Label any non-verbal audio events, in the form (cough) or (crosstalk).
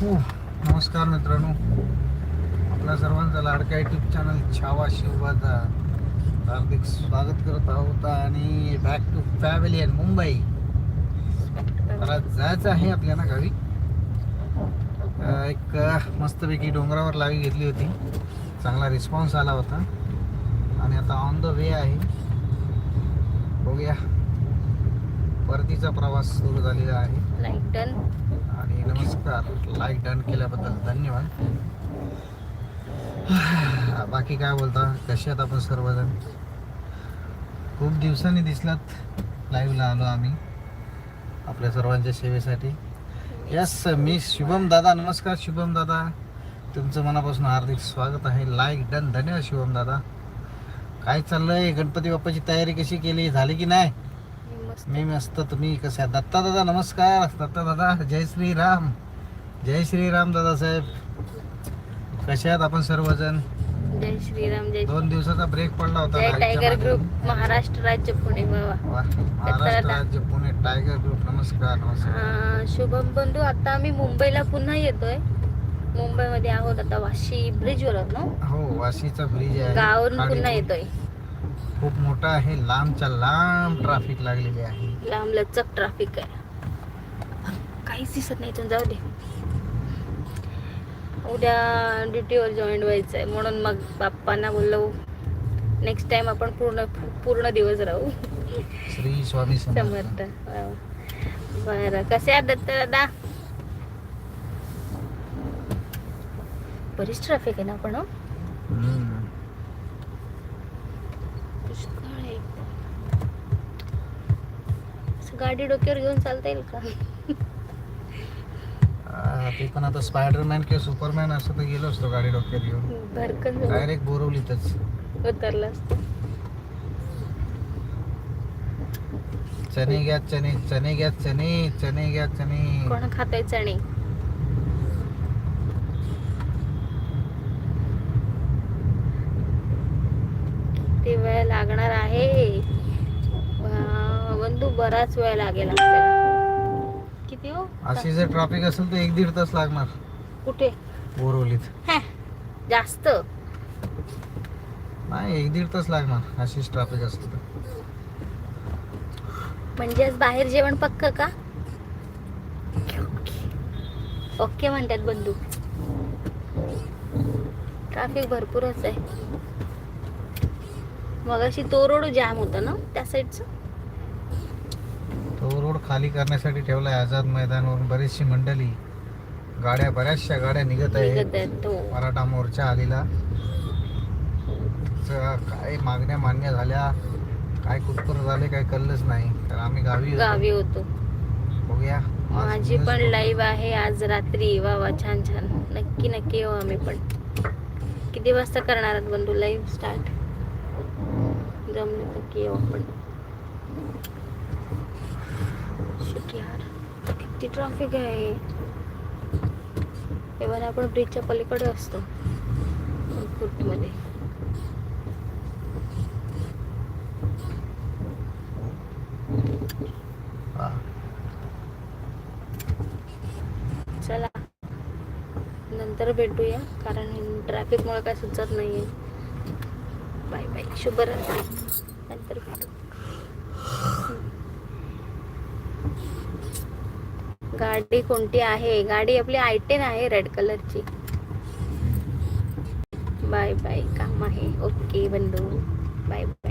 हो नमस्कार मित्रांनो. आपल्या सर्वांचा लाडका युट्यूब चॅनल छावा शिवबाचा हार्दिक स्वागत करत आहोत आणि बॅक टू पॅव्हलियन मुंबई. मला जायचं आहे आपल्याला गावी एक मस्तपैकी डोंगरावर लावी घेतली होती. चांगला रिस्पॉन्स आला होता. आणि आता ऑन द वे आहे. बघूया. परतीचा प्रवास सुरू झालेला आहे. आणि नमस्कार. लाईक डन केल्याबद्दल धन्यवाद. (sighs) बाकी काय बोलता? कसे आहात आपण सर्वजण? खूप दिवसांनी दिसलात. लाईव्हला आलो आम्ही. आपल्या सर्वांच्या सेवेसाठी. यस मी शुभम दादा. नमस्कार शुभम दादा. तुमचं मनापासून हार्दिक स्वागत आहे. लाईक डन धन्यवाद शुभम दादा. काय चाललंय? गणपती बाप्पाची तयारी कशी केली? झाली की नाही? मी मस्त तुम्ही कसे दत्ता दादा नमस्कार. दत्ता दादा जय श्रीराम. जय श्रीराम दादा साहेब. कसे आहात आपण सर्वजण? जय श्रीराम जय दोन दिवसाचा ब्रेक पडला होता जय टायगर. ग्रुप महाराष्ट्र राज्य पुणे बाबा. महाराष्ट्र. राज्य पुणे टायगर ग्रुप नमस्कार नमस्कार. शुभम बंधू आता आम्ही मुंबईला पुन्हा येतोय. मुंबईमध्ये आहोत आता वाशी ब्रिजवर आहोत ना हो वाशीचा ब्रिज आहे. गावावरून पुन्हा. येतोय. खूप मोठा आहे. लांबच्या लांब ट्रॅफिक लागलेली आहे. लांब लचक ट्रॅफिक आहे. काहीच दिसत नाही इथून जाऊ दे. उद्या ड्युटीवर जॉईन व्हायचं आहे. म्हणून मग बाप्पांना बोललो नेक्स्ट टाइम आपण पूर्ण पूर्ण दिवस राहू. श्री स्वामी समर्थ. वा. बरं. कसे आहात दत्त दादा? बरीच ट्रॅफिक आहे ना पण हं? हम्म. पुष्कळ आहे. असं गाडी डोक्यावर घेऊन चालता येईल का? ते पण आता स्पायडरमॅन किंवा सुपरमॅन असं तर गेलो असतो गाडी डोक्यात घेऊन. भरकन डायरेक्ट बोरवलीतच. उतरला असतो. चने घ्या चने चने घ्या चने चने घ्या चने कोण खातोय चणे? किती वेळ लागणार आहे. बंधू बराच वेळ लागेल आपल्याला. किती हो? अशी जर ट्रॅफिक असेल तर एक दीड तास लागणार. कुठे? बोरवलीत. हॅ, जास्त? नाही एक दीड तास लागणार अशीच ट्रॅफिक असेल तर. म्हणजे आज बाहेर जेवण पक्क का? ओके म्हणतात बंधू. ट्रॅफिक भरपूरच आहे. मग अशी तो रोड जाम होता ना त्या साईडचं तो रोड खाली करण्यासाठी ठेवलाय आझाद मैदानावरून बरीचशी मंडळी. गाड्या बऱ्याचशा गाड्या निघत आहेत. तो मराठा मोर्चा आलेला. काय मागण्या मान्य झाल्या काय कुठपर झाले काय कळलंच नाही. तर आम्ही गावी. गावी होतो. बघूया. आज माझी पण. लाईव्ह आहे आज रात्री. वा वा छान छान. नक्की नक्की येऊ आम्ही पण. किती वाजता करणार आहात बंधू? लाईव्ह स्टार्ट जमले नक्की येऊ आपण. यार. किती ट्रॅफिक आहे. इव्हन आपण ब्रिजच्या पलीकडे असतो. मध्ये. चला. नंतर भेटूया कारण ट्रॅफिकमुळे काय सुचत नाहीये. बाय बाय शुभरात्री. नंतर भेटू. गाडी कोणती आहे? गाडी आपली आय टेन आहे रेड कलरची. बाय बाय काम आहे. ओके बंधू. Bye bye.